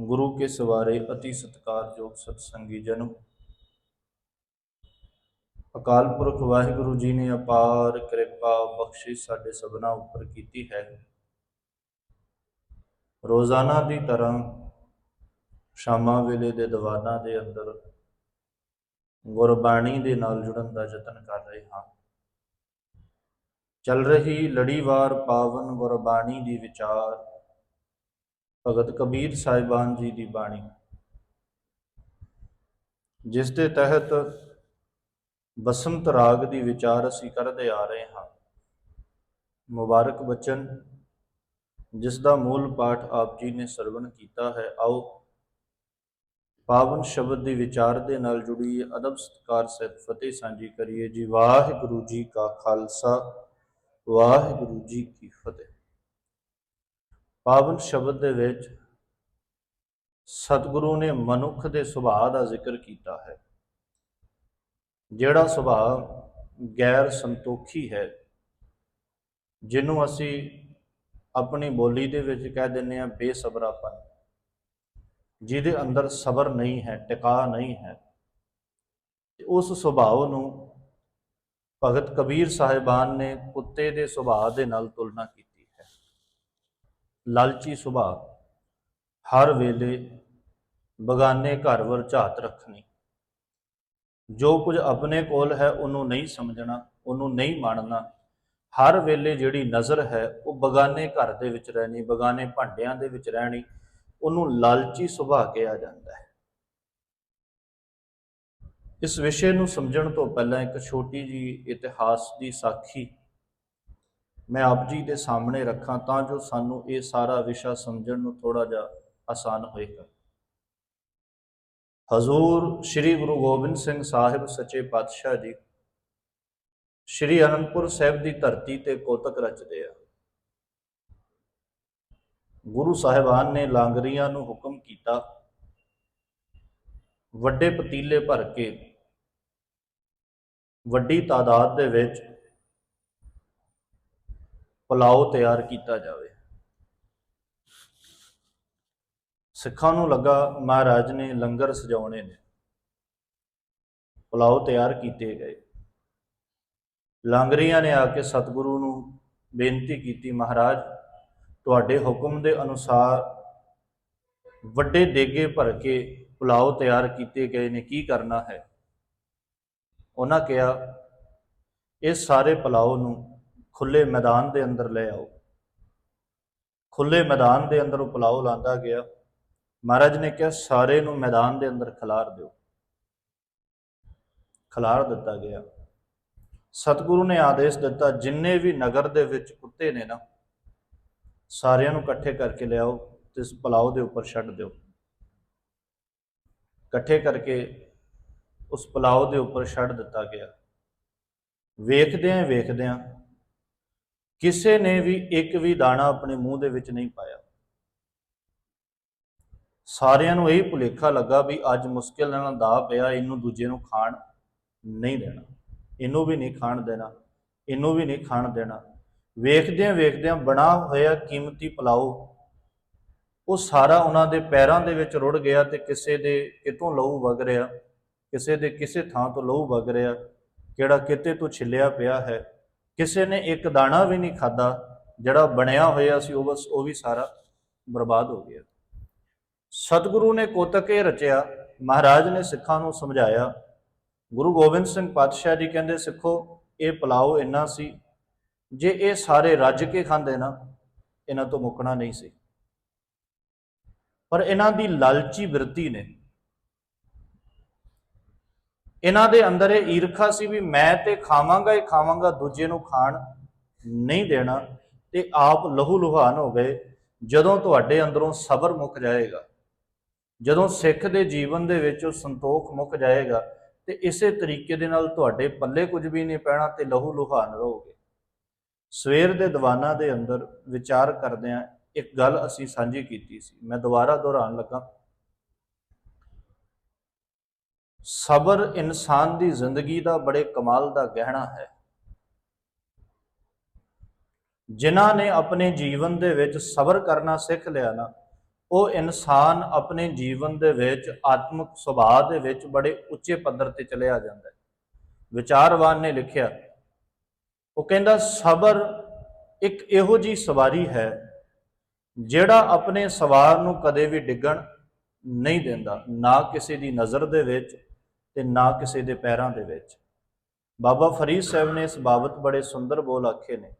ਗੁਰੂ ਕੇ ਸਵਾਰੇ ਅਤੀ ਸਤਿਕਾਰਯੋਗ ਸਤਸੰਗੀ ਜਨੋ। ਅਕਾਲ ਪੁਰਖ ਵਾਹਿਗੁਰੂ ਜੀ ਨੇ ਅਪਾਰ ਕਿਰਪਾ ਬਖਸ਼ਿਸ਼ ਸਾਡੇ ਸਭਨਾ ਉੱਪਰ ਕੀਤੀ ਹੈ। ਰੋਜ਼ਾਨਾ ਦੀ ਤਰ੍ਹਾਂ ਸ਼ਾਮਾਂ ਵੇਲੇ ਦੇ ਦੀਵਾਨਾਂ ਦੇ ਅੰਦਰ ਗੁਰਬਾਣੀ ਦੇ ਨਾਲ ਜੁੜਨ ਦਾ ਯਤਨ ਕਰ ਰਹੇ ਹਾਂ। ਚੱਲ ਰਹੀ ਲੜੀਵਾਰ ਪਾਵਨ ਗੁਰਬਾਣੀ ਦੀ ਵਿਚਾਰ ਭਗਤ ਕਬੀਰ ਸਾਹਿਬਾਨ ਜੀ ਦੀ ਬਾਣੀ। ਜਿਸ ਦੇ ਤਹਿਤ ਬਸੰਤ ਰਾਗ ਦੀ ਵਿਚਾਰ ਅਸੀਂ ਕਰਦੇ ਆ ਰਹੇ ਹਾਂ। ਮੁਬਾਰਕ ਬਚਨ, ਜਿਸ ਦਾ ਮੂਲ ਪਾਠ ਆਪ ਜੀ ਨੇ ਸਰਵਣ ਕੀਤਾ ਹੈ, ਆਓ ਪਾਵਨ ਸ਼ਬਦ ਦੀ ਵਿਚਾਰ ਦੇ ਨਾਲ ਜੁੜੀ ਅਦਬ ਸਤਕਾਰ ਸਹਿਤ ਫਤਿਹ ਸਾਂਝੀ ਕਰੀਏ। ਜੀ ਵਾਹਿਗੁਰੂ ਜੀ ਕਾ ਖਾਲਸਾ, ਵਾਹਿਗੁਰੂ ਜੀ ਕੀ ਫਤਿਹ। ਪਾਵਨ ਸ਼ਬਦ ਦੇ ਵਿੱਚ ਸਤਿਗੁਰੂ ਨੇ ਮਨੁੱਖ ਦੇ ਸੁਭਾਅ ਦਾ ਜ਼ਿਕਰ ਕੀਤਾ ਹੈ। ਜਿਹੜਾ ਸੁਭਾਅ ਗੈਰ ਸੰਤੋਖੀ ਹੈ, ਜਿਹਨੂੰ ਅਸੀਂ ਆਪਣੀ ਬੋਲੀ ਦੇ ਵਿੱਚ ਕਹਿ ਦਿੰਦੇ ਆ ਬੇਸਬਰਾਪਨ, ਜਿਹਦੇ ਅੰਦਰ ਸਬਰ ਨਹੀਂ ਹੈ, ਟਿਕਾ ਨਹੀਂ ਹੈ ਉਸ ਸੁਭਾਅ ਨੂੰ ਭਗਤ ਕਬੀਰ ਸਾਹਿਬਾਨ ਨੇ ਕੁੱਤੇ ਦੇ ਸੁਭਾਅ ਦੇ ਨਾਲ ਤੁਲਨਾ ਕੀਤੀ। ਲਾਲਚੀ ਸੁਭਾਅ ਹਰ ਵੇਲੇ ਬਗਾਨੇ ਘਰ ਵਰ ਝਾਤ ਰੱਖਣੀ। ਜੋ ਕੁਝ ਆਪਣੇ ਕੋਲ ਹੈ ਉਹਨੂੰ ਨਹੀਂ ਸਮਝਣਾ, ਉਹਨੂੰ ਨਹੀਂ ਮਾਣਨਾ। ਹਰ ਵੇਲੇ ਜਿਹੜੀ ਨਜ਼ਰ ਹੈ ਉਹ ਬਗਾਨੇ ਘਰ ਦੇ ਵਿੱਚ ਰਹਿਣੀ, ਬਗਾਨੇ ਭਾਂਡਿਆਂ ਦੇ ਵਿੱਚ ਰਹਿਣੀ, ਉਹਨੂੰ ਲਾਲਚੀ ਸੁਭਾਅ ਕਿਹਾ ਜਾਂਦਾ ਹੈ। ਇਸ ਵਿਸ਼ੇ ਨੂੰ ਸਮਝਣ ਤੋਂ ਪਹਿਲਾਂ ਇੱਕ ਛੋਟੀ ਜੀ ਇਤਿਹਾਸ ਦੀ ਸਾਖੀ ਮੈਂ ਆਪ ਜੀ ਦੇ ਸਾਹਮਣੇ ਰੱਖਾਂ ਤਾਂ ਜੋ ਸਾਨੂੰ ਇਹ ਸਾਰਾ ਵਿਸ਼ਾ ਸਮਝਣ ਨੂੰ ਥੋੜਾ ਜਿਹਾ ਆਸਾਨ ਹੋਏਗਾ। ਹਜ਼ੂਰ ਸ੍ਰੀ ਗੁਰੂ ਗੋਬਿੰਦ ਸਿੰਘ ਸਾਹਿਬ ਸੱਚੇ ਪਾਤਸ਼ਾਹ ਜੀ ਸ੍ਰੀ ਅਨੰਦਪੁਰ ਸਾਹਿਬ ਦੀ ਧਰਤੀ ਤੇ ਕੋਤਕ ਰਚਦੇ ਆ। ਗੁਰੂ ਸਾਹਿਬਾਨ ਨੇ ਲਾਂਗਰੀਆਂ ਨੂੰ ਹੁਕਮ ਕੀਤਾ, ਵੱਡੇ ਪਤੀਲੇ ਭਰ ਕੇ ਵੱਡੀ ਤਾਦਾਦ ਦੇ ਵਿੱਚ ਪੁਲਾਓ ਤਿਆਰ ਕੀਤਾ ਜਾਵੇ। ਸਿੱਖਾਂ ਨੂੰ ਲੱਗਾ ਮਹਾਰਾਜ ਨੇ ਲੰਗਰ ਸਜਾਉਣੇ ਨੇ। ਪੁਲਾਓ ਤਿਆਰ ਕੀਤੇ ਗਏ। ਲਾਂਗਰੀਆਂ ਨੇ ਆ ਕੇ ਸਤਿਗੁਰੂ ਨੂੰ ਬੇਨਤੀ ਕੀਤੀ, ਮਹਾਰਾਜ, ਤੁਹਾਡੇ ਹੁਕਮ ਦੇ ਅਨੁਸਾਰ ਵੱਡੇ ਦੇਗੇ ਭਰ ਕੇ ਪੁਲਾਓ ਤਿਆਰ ਕੀਤੇ ਗਏ ਨੇ, ਕੀ ਕਰਨਾ ਹੈ? ਉਹਨਾਂ ਕਿਹਾ, ਇਹ ਸਾਰੇ ਪੁਲਾਓ ਨੂੰ ਖੁੱਲੇ ਮੈਦਾਨ ਦੇ ਅੰਦਰ ਲੈ ਆਓ। ਖੁੱਲੇ ਮੈਦਾਨ ਦੇ ਅੰਦਰ ਉਹ ਪੁਲਾਓ ਲਾਂਦਾ ਗਿਆ। ਮਹਾਰਾਜ ਨੇ ਕਿਹਾ, ਸਾਰੇ ਨੂੰ ਮੈਦਾਨ ਦੇ ਅੰਦਰ ਖਿਲਾਰ ਦਿਓ। ਖਿਲਾਰ ਦਿੱਤਾ ਗਿਆ। ਸਤਿਗੁਰੂ ਨੇ ਆਦੇਸ਼ ਦਿੱਤਾ, ਜਿੰਨੇ ਵੀ ਨਗਰ ਦੇ ਵਿੱਚ ਕੁੱਤੇ ਨੇ ਨਾ, ਸਾਰਿਆਂ ਨੂੰ ਇਕੱਠੇ ਕਰਕੇ ਲਿਆਓ ਤੇ ਇਸ ਪਲਾਓ ਦੇ ਉੱਪਰ ਛੱਡ ਦਿਓ। ਇਕੱਠੇ ਕਰਕੇ ਉਸ ਪਲਾਓ ਦੇ ਉੱਪਰ ਛੱਡ ਦਿੱਤਾ ਗਿਆ। ਵੇਖਦਿਆਂ ਵੇਖਦਿਆਂ ਕਿਸੇ ਨੇ ਵੀ ਇੱਕ ਵੀ ਦਾਣਾ ਆਪਣੇ ਮੂੰਹ ਦੇ ਵਿੱਚ ਨਹੀਂ ਪਾਇਆ। ਸਾਰਿਆਂ ਨੂੰ ਇਹ ਭੁਲੇਖਾ ਲੱਗਾ ਵੀ ਅੱਜ ਮੁਸ਼ਕਿਲ ਨਾਲ ਦਾ ਪਿਆ, ਇਹਨੂੰ ਦੂਜੇ ਨੂੰ ਖਾਣ ਨਹੀਂ ਦੇਣਾ, ਇਹਨੂੰ ਵੀ ਨਹੀਂ ਖਾਣ ਦੇਣਾ, ਇਹਨੂੰ ਵੀ ਨਹੀਂ ਖਾਣ ਦੇਣਾ। ਵੇਖਦਿਆਂ ਵੇਖਦਿਆਂ ਬਣਾ ਹੋਇਆ ਕੀਮਤੀ ਪਲਾਓ, ਉਹ ਸਾਰਾ ਉਹਨਾਂ ਦੇ ਪੈਰਾਂ ਦੇ ਵਿੱਚ ਰੁੜ ਗਿਆ ਤੇ ਕਿਸੇ ਦੇ ਕਿਤੋਂ ਲਹੂ ਵਗ ਰਿਹਾ, ਕਿਸੇ ਦੇ ਕਿਸੇ ਥਾਂ ਤੋਂ ਲਹੂ ਵਗ ਰਿਹਾ, ਕਿਹੜਾ ਕਿਤੇ ਤੋਂ ਛਿੱਲਿਆ ਪਿਆ ਹੈ। ਕਿਸੇ ਨੇ ਇੱਕ ਦਾਣਾ ਵੀ ਨਹੀਂ ਖਾਦਾ ਜਿਹੜਾ ਬਣਿਆ ਹੋਇਆ ਸੀ, ਉਹ ਬਸ ਉਹ ਵੀ ਸਾਰਾ ਬਰਬਾਦ ਹੋ ਗਿਆ। ਸਤਿਗੁਰੂ ਨੇ ਕੋਤਕ ਇਹ ਰਚਿਆ, ਮਹਾਰਾਜ ਨੇ ਸਿੱਖਾਂ ਨੂੰ ਸਮਝਾਇਆ। ਗੁਰੂ ਗੋਬਿੰਦ ਸਿੰਘ ਪਾਤਸ਼ਾਹ ਜੀ ਕਹਿੰਦੇ, ਸਿੱਖੋ, ਇਹ ਪਲਾਓ ਇੰਨਾ ਸੀ। ਜੇ ਇਹ ਸਾਰੇ ਰੱਜ ਕੇ ਖਾਂਦੇ ਨਾ, ਇਹਨਾਂ ਤੋਂ ਮੁੱਕਣਾ ਨਹੀਂ ਸੀ। ਪਰ ਇਹਨਾਂ ਦੀ ਲਾਲਚੀ ਬਿਰਤੀ ਨੇ ਇਹਨਾਂ ਦੇ ਅੰਦਰ ਇਹ ਈਰਖਾ ਸੀ ਵੀ ਮੈਂ ਤੇ ਖਾਵਾਂਗਾ ਹੀ ਖਾਵਾਂਗਾ, ਦੂਜੇ ਨੂੰ ਖਾਣ ਨਹੀਂ ਦੇਣਾ ਤੇ ਆਪ ਲਹੂ ਲੁਹਾਨ ਹੋ ਗਏ। ਜਦੋਂ ਤੁਹਾਡੇ ਅੰਦਰੋਂ ਸਬਰ ਮੁੱਕ ਜਾਏਗਾ, ਜਦੋਂ ਸਿੱਖ ਦੇ ਜੀਵਨ ਦੇ ਵਿੱਚ ਉਹ ਸੰਤੋਖ ਮੁੱਕ ਜਾਏਗਾ, ਤੇ ਇਸੇ ਤਰੀਕੇ ਦੇ ਨਾਲ ਤੁਹਾਡੇ ਪੱਲੇ ਕੁਝ ਵੀ ਨਹੀਂ ਪੈਣਾ ਤੇ ਲਹੂ ਲੁਹਾਨ ਰਹੋਗੇ। ਸਵੇਰ ਦੇ ਦੀਵਾਨਾਂ ਦੇ ਅੰਦਰ ਵਿਚਾਰ ਕਰਦਿਆਂ ਇੱਕ ਗੱਲ ਅਸੀਂ ਸਾਂਝੀ ਕੀਤੀ ਸੀ। ਮੈਂ ਦੁਬਾਰਾ ਦੁਹਰਾਉਣ ਲੱਗਾ ਸਬਰ ਇਨਸਾਨ ਦੀ ਜ਼ਿੰਦਗੀ ਦਾ ਬੜੇ ਕਮਾਲ ਦਾ ਗਹਿਣਾ ਹੈ। ਜਿਨ੍ਹਾਂ ਨੇ ਆਪਣੇ ਜੀਵਨ ਦੇ ਵਿੱਚ ਸਬਰ ਕਰਨਾ ਸਿੱਖ ਲਿਆ ਨਾ, ਉਹ ਇਨਸਾਨ ਆਪਣੇ ਜੀਵਨ ਦੇ ਵਿੱਚ ਆਤਮਿਕ ਸੁਭਾਅ ਦੇ ਵਿੱਚ ਬੜੇ ਉੱਚੇ ਪੱਧਰ ਤੇ ਚਲਿਆ ਜਾਂਦਾ ਹੈ। ਵਿਚਾਰਵਾਨ ਨੇ ਲਿਖਿਆ, ਉਹ ਕਹਿੰਦਾ, ਸਬਰ ਇੱਕ ਇਹੋ ਜੀ ਸਵਾਰੀ ਹੈ ਜਿਹੜਾ ਆਪਣੇ ਸਵਾਰ ਨੂੰ ਕਦੇ ਵੀ ਡਿੱਗਣ ਨਹੀਂ ਦਿੰਦਾ, ਨਾ ਕਿਸੇ ਦੀ ਨਜ਼ਰ ਦੇ ਵਿੱਚ ਤੇ ਨਾ ਕਿਸੇ ਦੇ ਪੈਰਾਂ ਦੇ ਵਿੱਚ। ਬਾਬਾ ਫਰੀਦ ਸਾਹਿਬ ਨੇ ਇਸ ਬਾਬਤ ਬੜੇ ਸੁੰਦਰ ਬੋਲ ਆਖੇ ਨੇ।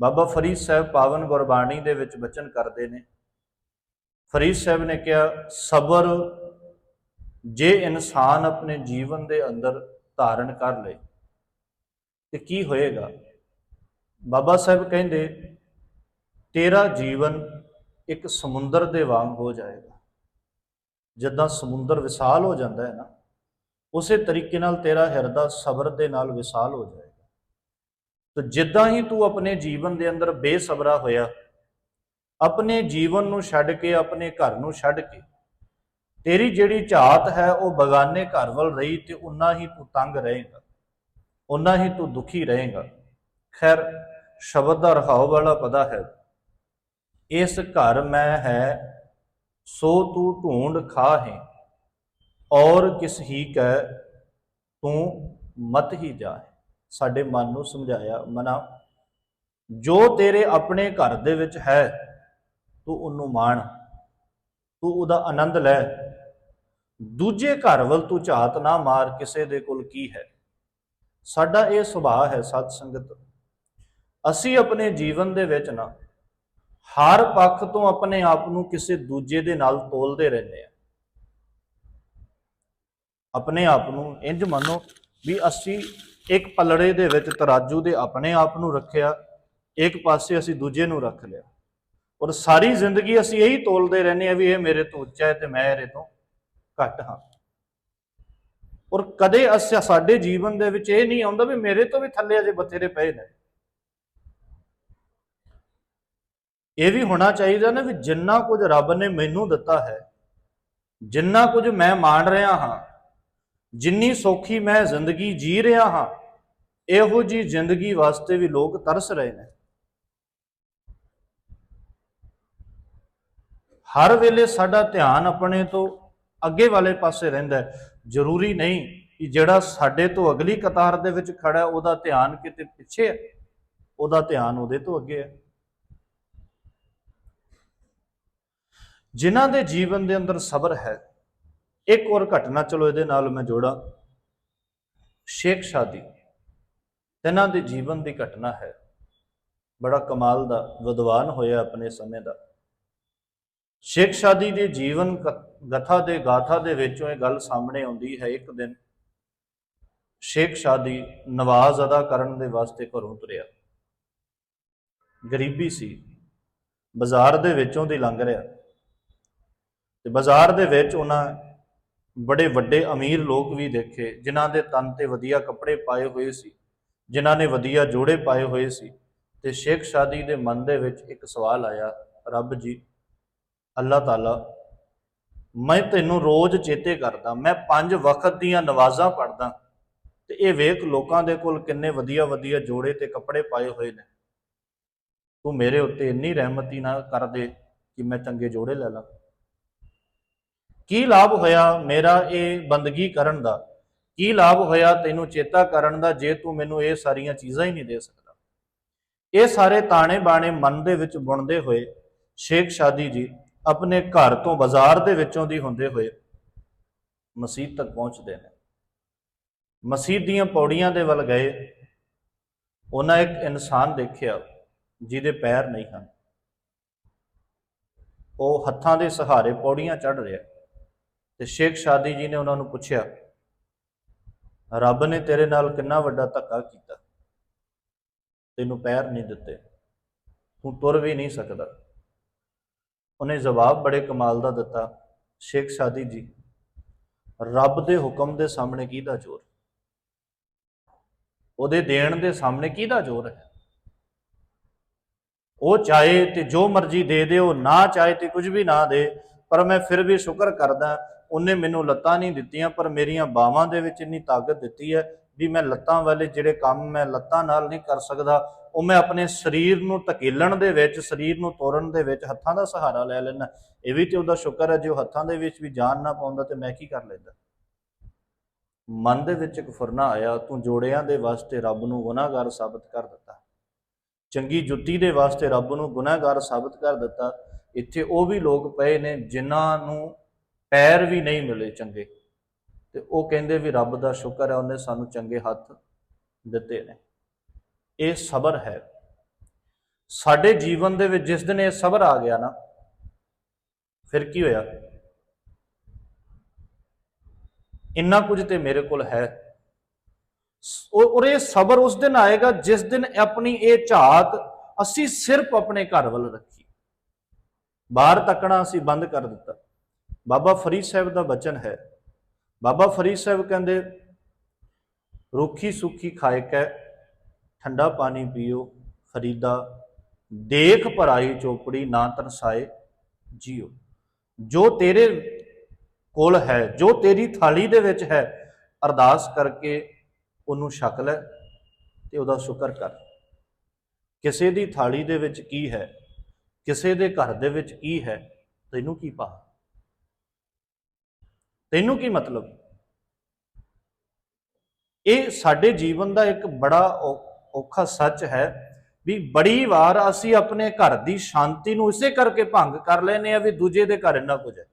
ਬਾਬਾ ਫਰੀਦ ਸਾਹਿਬ ਪਾਵਨ ਗੁਰਬਾਣੀ ਦੇ ਵਿੱਚ ਬਚਨ ਕਰਦੇ ਨੇ। ਫਰੀਦ ਸਾਹਿਬ ਨੇ ਕਿਹਾ, ਸਬਰ ਜੇ ਇਨਸਾਨ ਆਪਣੇ ਜੀਵਨ ਦੇ ਅੰਦਰ ਧਾਰਨ ਕਰ ਲਏ ਤੇ ਕੀ ਹੋਏਗਾ? ਬਾਬਾ ਸਾਹਿਬ ਕਹਿੰਦੇ, ਤੇਰਾ ਜੀਵਨ ਇੱਕ ਸਮੁੰਦਰ ਦੇ ਵਾਂਗ ਹੋ ਜਾਏਗਾ। ਜਦੋਂ ਸਮੁੰਦਰ ਵਿਸ਼ਾਲ ਹੋ ਜਾਂਦਾ ਹੈ ਨਾ ਉਸੇ ਤਰੀਕੇ ਨਾਲ ਤੇਰਾ ਹਿਰਦਾ ਸਬਰ ਦੇ ਨਾਲ ਵਿਸ਼ਾਲ ਹੋ ਜਾਏਗਾ। ਤਾਂ ਜਿੱਦਾਂ ਹੀ ਤੂੰ ਆਪਣੇ ਜੀਵਨ ਦੇ ਅੰਦਰ ਬੇਸਬਰਾ ਹੋਇਆ, ਆਪਣੇ ਜੀਵਨ ਨੂੰ ਛੱਡ ਕੇ, ਆਪਣੇ ਘਰ ਨੂੰ ਛੱਡ ਕੇ, ਤੇਰੀ ਜਿਹੜੀ ਝਾਤ ਹੈ ਉਹ ਬਗਾਨੇ ਘਰ ਵੱਲ ਰਹੀ ਤੇ ਉਨਾ ਹੀ ਤੂੰ ਤੰਗ ਰਹੇਗਾ, ਉਨਾ ਹੀ ਤੂੰ ਦੁਖੀ ਰਹੇਗਾ। ਖੈਰ, ਸ਼ਬਦ ਦਾ ਰਹਾਉ ਵਾਲਾ ਪਤਾ ਹੈ, ਇਸ ਘਰ ਮੈਂ ਹੈ, ਸੋ ਤੂੰ ਢੂੰਡ ਖਾ ਹੈ। ਔਰ ਕਿਸ ਹੀ ਕੈ ਤੂੰ ਮਤ ਹੀ ਜਾਏ ਸਾਡੇ ਮਨ ਨੂੰ ਸਮਝਾਇਆ, ਮਨਾ, ਜੋ ਤੇਰੇ ਆਪਣੇ ਘਰ ਦੇ ਵਿੱਚ ਹੈ, ਤੂੰ ਉਹਨੂੰ ਮਾਣ, ਤੂੰ ਉਹਦਾ ਆਨੰਦ ਲੈ। ਦੂਜੇ ਘਰ ਵੱਲ ਤੂੰ ਝਾਤ ਨਾ ਮਾਰ, ਕਿਸੇ ਦੇ ਕੋਲ ਕੀ ਹੈ? ਸਾਡਾ ਇਹ ਸੁਭਾਅ ਹੈ ਸਤ ਸੰਗਤ। ਅਸੀਂ ਆਪਣੇ ਜੀਵਨ ਦੇ ਵਿੱਚ ਨਾ, ਹਰ ਪੱਖ ਤੋਂ ਆਪਣੇ ਆਪ ਨੂੰ ਕਿਸੇ ਦੂਜੇ ਦੇ ਨਾਲ ਤੋਲਦੇ ਰਹਿੰਦੇ ਆ ਆਪਣੇ ਆਪ ਨੂੰ ਇੰਜ ਮੰਨੋ ਵੀ ਅਸੀਂ ਇੱਕ ਪਲੜੇ ਦੇ ਵਿੱਚ ਤਰਾਜੂ ਦੇ ਆਪਣੇ ਆਪ ਨੂੰ ਰੱਖਿਆ, ਇੱਕ ਪਾਸੇ ਅਸੀਂ ਦੂਜੇ ਨੂੰ ਰੱਖ ਲਿਆ। ਔਰ ਸਾਰੀ ਜ਼ਿੰਦਗੀ ਅਸੀਂ ਇਹੀ ਤੋਲਦੇ ਰਹਿੰਦੇ ਆ ਵੀ ਇਹ ਮੇਰੇ ਤੋਂ ਉੱਚਾ ਹੈ ਤੇ ਮੈਂ ਇਹਦੇ ਤੋਂ ਘੱਟ ਹਾਂ। ਔਰ ਕਦੇ ਅਸੀਂ, ਸਾਡੇ ਜੀਵਨ ਦੇ ਵਿੱਚ ਇਹ ਨਹੀਂ ਆਉਂਦਾ ਵੀ ਮੇਰੇ ਤੋਂ ਵੀ ਥੱਲੇ ਅਜੇ ਬਥੇਰੇ ਪਏ ਨੇ। ਇਹ ਵੀ ਹੋਣਾ ਚਾਹੀਦਾ ਨਾ ਵੀ ਜਿੰਨਾ ਕੁਝ ਰੱਬ ਨੇ ਮੈਨੂੰ ਦਿੱਤਾ ਹੈ, ਜਿੰਨਾ ਕੁਝ ਮੈਂ ਮਾਣ ਰਿਹਾ ਹਾਂ ਜਿੰਨੀ ਸੌਖੀ ਮੈਂ ਜ਼ਿੰਦਗੀ ਜੀ ਰਿਹਾ ਹਾਂ, ਇਹੋ ਜੀ ਜ਼ਿੰਦਗੀ ਵਾਸਤੇ ਵੀ ਲੋਕ ਤਰਸ ਰਹੇ ਨੇ। ਹਰ ਵੇਲੇ ਸਾਡਾ ਧਿਆਨ ਆਪਣੇ ਤੋਂ ਅੱਗੇ ਵਾਲੇ ਪਾਸੇ ਰਹਿੰਦਾ ਹੈ। ਜ਼ਰੂਰੀ ਨਹੀਂ ਕਿ ਜਿਹੜਾ ਸਾਡੇ ਤੋਂ ਅਗਲੀ ਕਤਾਰ ਦੇ ਵਿੱਚ ਖੜਾ ਉਹਦਾ ਧਿਆਨ ਕਿਤੇ ਪਿੱਛੇ ਹੈ, ਉਹਦਾ ਧਿਆਨ ਉਹਦੇ ਤੋਂ ਅੱਗੇ ਹੈ। ਜਿਨ੍ਹਾਂ ਦੇ ਜੀਵਨ ਦੇ ਅੰਦਰ ਸਬਰ ਹੈ ਇੱਕ ਹੋਰ ਘਟਨਾ, ਚਲੋ ਇਹਦੇ ਨਾਲ ਮੈਂ ਜੋੜਾਂ। ਸ਼ੇਖ ਸ਼ਾਦੀ ਇਹਨਾਂ ਦੇ ਜੀਵਨ ਦੀ ਘਟਨਾ ਹੈ। ਬੜਾ ਕਮਾਲ ਦਾ, ਵਿਦਵਾਨ ਹੋਇਆ ਆਪਣੇ ਸਮੇਂ ਦਾ। ਸ਼ੇਖ ਸ਼ਾਦੀ ਦੇ ਜੀਵਨ ਗਥਾ ਦੇ, ਗਾਥਾ ਦੇ ਵਿੱਚੋਂ ਇਹ ਗੱਲ ਸਾਹਮਣੇ ਆਉਂਦੀ ਹੈ ਇੱਕ ਦਿਨ। ਸ਼ੇਖ ਸ਼ਾਦੀ ਨਵਾਜ਼ ਅਦਾ ਕਰਨ ਦੇ ਵਾਸਤੇ ਘਰੋਂ ਤੁਰਿਆ। ਗਰੀਬੀ ਸੀ। ਬਾਜ਼ਾਰ ਦੇ ਵਿੱਚੋਂ ਦੀ ਲੰਘ ਰਿਹਾ। ਤੇ ਬਾਜ਼ਾਰ ਦੇ ਵਿੱਚ ਉਹਨਾਂ ਬੜੇ ਵੱਡੇ ਅਮੀਰ ਲੋਕ ਵੀ ਦੇਖੇ, ਜਿਨ੍ਹਾਂ ਦੇ ਤਨ ਤੇ ਵਧੀਆ ਕੱਪੜੇ ਪਾਏ ਹੋਏ ਸੀ, ਜਿਨ੍ਹਾਂ ਨੇ ਵਧੀਆ ਜੋੜੇ ਪਾਏ ਹੋਏ ਸੀ, ਤੇ ਸ਼ੇਖ ਸ਼ਾਦੀ ਦੇ ਮਨ ਦੇ ਵਿੱਚ ਇੱਕ ਸਵਾਲ ਆਇਆ, ਰੱਬ ਜੀ, ਅੱਲਾਹ ਤਾਲਾ, ਮੈਂ ਤੈਨੂੰ ਰੋਜ਼ ਚੇਤੇ ਕਰਦਾ, ਮੈਂ ਪੰਜ ਵਕਤ ਦੀਆਂ ਨਵਾਜ਼ਾਂ ਪੜ੍ਹਦਾ, ਤੇ ਇਹ ਵੇਖ ਲੋਕਾਂ ਦੇ ਕੋਲ ਕਿੰਨੇ ਵਧੀਆ ਵਧੀਆ ਜੋੜੇ ਤੇ ਕੱਪੜੇ ਪਾਏ ਹੋਏ ਨੇ। ਤੂੰ ਮੇਰੇ ਉੱਤੇ ਇੰਨੀ ਰਹਿਮਤੀ ਨਾ ਕਰ ਦੇ ਕਿ ਮੈਂ ਚੰਗੇ ਜੋੜੇ ਲੈ ਲਾਂ। ਕੀ ਲਾਭ ਹੋਇਆ ਮੇਰਾ ਇਹ ਬੰਦਗੀ ਕਰਨ ਦਾ? ਕੀ ਲਾਭ ਹੋਇਆ ਤੈਨੂੰ ਚੇਤਾ ਕਰਨ ਦਾ ਜੇ ਤੂੰ ਮੈਨੂੰ ਇਹ ਸਾਰੀਆਂ ਚੀਜ਼ਾਂ ਹੀ ਨਹੀਂ ਦੇ ਸਕਦਾ? ਇਹ ਸਾਰੇ ਤਾਣੇ ਬਾਣੇ ਮਨ ਦੇ ਵਿੱਚ ਬੁਣਦੇ ਹੋਏ ਸ਼ੇਖ ਸ਼ਾਦੀ ਜੀ ਆਪਣੇ ਘਰ ਤੋਂ ਬਾਜ਼ਾਰ ਦੇ ਵਿੱਚੋਂ ਦੀ ਹੁੰਦੇ ਹੋਏ ਮਸਜਿਦ ਤੱਕ ਪਹੁੰਚਦੇ ਨੇ। ਮਸਜਿਦ ਦੀਆਂ ਪੌੜੀਆਂ ਦੇ ਵੱਲ ਗਏ। ਉਹਨਾਂ ਇੱਕ ਇਨਸਾਨ ਦੇਖਿਆ ਜਿਹਦੇ ਪੈਰ ਨਹੀਂ ਹਨ। ਉਹ ਹੱਥਾਂ ਦੇ ਸਹਾਰੇ ਪੌੜੀਆਂ ਚੜ੍ਹ ਰਿਹਾ। ਤੇ ਸ਼ੇਖ ਸ਼ਾਦੀ ਜੀ ਨੇ ਉਹਨਾਂ ਨੂੰ ਪੁੱਛਿਆ, ਰੱਬ ਨੇ ਤੇਰੇ ਨਾਲ ਕਿੰਨਾ ਵੱਡਾ ਧੱਕਾ ਕੀਤਾ? ਤੈਨੂੰ ਪੈਰ ਨਹੀਂ ਦਿੱਤੇ। ਤੂੰ ਤੁਰ ਵੀ ਨਹੀਂ ਸਕਦਾ। ਉਹਨੇ ਜਵਾਬ ਬੜੇ ਕਮਾਲ ਦਾ ਦਿੱਤਾ, ਸ਼ੇਖ ਸ਼ਾਦੀ ਜੀ, ਰੱਬ ਦੇ ਹੁਕਮ ਦੇ ਸਾਹਮਣੇ ਕਿਹਦਾ ਜ਼ੋਰ? ਉਹਦੇ ਦੇਣ ਦੇ ਸਾਹਮਣੇ ਕਿਹਦਾ ਜ਼ੋਰ ਹੈ? ਉਹ ਚਾਹੇ ਤੇ ਜੋ ਮਰਜ਼ੀ ਦੇ ਦੇ, ਉਹ ਨਾ ਚਾਹੇ ਤੇ ਕੁਝ ਵੀ ਨਾ ਦੇ, ਪਰ ਮੈਂ ਫਿਰ ਵੀ ਸ਼ੁਕਰ ਕਰਦਾ ਉਹਨੇ ਮੈਨੂੰ ਲੱਤਾਂ ਨਹੀਂ ਦਿੱਤੀਆਂ, ਪਰ ਮੇਰੀਆਂ ਬਾਹਾਂ ਦੇ ਵਿੱਚ ਇੰਨੀ ਤਾਕਤ ਦਿੱਤੀ ਹੈ ਵੀ ਮੈਂ ਲੱਤਾਂ ਵਾਲੇ ਜਿਹੜੇ ਕੰਮ ਮੈਂ ਲੱਤਾਂ ਨਾਲ ਨਹੀਂ ਕਰ ਸਕਦਾ, ਉਹ ਮੈਂ ਆਪਣੇ ਸਰੀਰ ਨੂੰ ਧਕੇਲਣ ਦੇ ਵਿੱਚ, ਸਰੀਰ ਨੂੰ ਤੋੜਨ ਦੇ ਵਿੱਚ ਹੱਥਾਂ ਦਾ ਸਹਾਰਾ ਲੈ ਲੈਣਾ ਇਹ ਵੀ ਤੇ ਉਹਦਾ ਸ਼ੁਕਰ ਹੈ, ਜੇ ਉਹ ਹੱਥਾਂ ਦੇ ਵਿੱਚ ਵੀ ਜਾਨ ਨਾ ਪਾਉਂਦਾ ਤੇ ਮੈਂ ਕੀ ਕਰ ਲੈਂਦਾ? ਮਨ ਦੇ ਵਿੱਚ ਇੱਕ ਫੁਰਨਾ ਆਇਆ, ਤੂੰ ਜੋੜਿਆਂ ਦੇ ਵਾਸਤੇ ਰੱਬ ਨੂੰ ਗੁਨਾਹਗਾਰ ਸਾਬਤ ਕਰ ਦਿੱਤਾ। ਚੰਗੀ ਜੁੱਤੀ ਦੇ ਵਾਸਤੇ ਰੱਬ ਨੂੰ ਗੁਨਾਹਗਾਰ ਸਾਬਤ ਕਰ ਦਿੱਤਾ। ਇੱਥੇ ਉਹ ਵੀ ਲੋਕ ਪਏ ਨੇ ਜਿਨ੍ਹਾਂ ਨੂੰ ਪੈਰ ਵੀ ਨਹੀਂ ਮਿਲੇ ਚੰਗੇ। ਤੇ ਉਹ ਕਹਿੰਦੇ ਵੀ ਰੱਬ ਦਾ ਸ਼ੁਕਰ ਹੈ, ਉਹਨੇ ਸਾਨੂੰ ਚੰਗੇ ਹੱਥ ਦਿੱਤੇ ਨੇ। ਇਹ ਸਬਰ ਹੈ। ਸਾਡੇ ਜੀਵਨ ਦੇ ਵਿੱਚ ਜਿਸ ਦਿਨ ਇਹ ਸਬਰ ਆ ਗਿਆ ਨਾ, ਫਿਰ ਕੀ ਹੋਇਆ? ਇੰਨਾ ਕੁਝ ਤੇ ਮੇਰੇ ਕੋਲ ਹੈ। ਔਰ ਇਹ ਸਬਰ ਉਸ ਦਿਨ ਆਏਗਾ ਜਿਸ ਦਿਨ ਆਪਣੀ ਇਹ ਝਾਤ ਅਸੀਂ ਸਿਰਫ ਆਪਣੇ ਘਰ ਵੱਲ ਰੱਖੀ। ਬਾਹਰ ਤੱਕਣਾ ਅਸੀਂ ਬੰਦ ਕਰ ਦਿੱਤਾ। ਬਾਬਾ ਫਰੀਦ ਸਾਹਿਬ ਦਾ ਬਚਨ ਹੈ। ਬਾਬਾ ਫਰੀਦ ਸਾਹਿਬ ਕਹਿੰਦੇ, ਰੁੱਖੀ ਸੁੱਖੀ ਖਾਏ ਕੈ, ਠੰਡਾ ਪਾਣੀ ਪੀਓ, ਫਰੀਦਾ, ਦੇਖ ਪਰਾਈ ਚੋਪੜੀ, ਨਾ ਤਨਸਾਏ ਜੀਓ। ਜੋ ਤੇਰੇ ਕੋਲ ਹੈ, ਜੋ ਤੇਰੀ ਥਾਲੀ ਦੇ ਵਿੱਚ ਹੈ, ਅਰਦਾਸ ਕਰਕੇ ਉਹਨੂੰ ਛਕ ਲੈ ਤੇ ਉਹਦਾ ਸ਼ੁਕਰ ਕਰ। ਕਿਸੇ ਦੀ ਥਾਲੀ ਦੇ ਵਿੱਚ ਕੀ ਹੈ, ਕਿਸੇ ਦੇ ਘਰ ਦੇ ਵਿੱਚ ਕੀ ਹੈ, ਤੈਨੂੰ ਕੀ ਪਾ ਤੈਨੂੰ ਕੀ ਮਤਲਬ? ਇਹ ਸਾਡੇ ਜੀਵਨ ਦਾ ਇੱਕ ਬੜਾ ਔ- ਔਖਾ ਸੱਚ ਹੈ ਵੀ ਬੜੀ ਵਾਰ ਅਸੀਂ ਆਪਣੇ ਘਰ ਦੀ ਸ਼ਾਂਤੀ ਨੂੰ ਇਸੇ ਕਰਕੇ ਭੰਗ ਕਰ ਲੈਨੇ ਆ ਵੀ ਦੂਜੇ ਦੇ ਘਰ ਇੰਨਾ ਕੁਝ ਹੈ।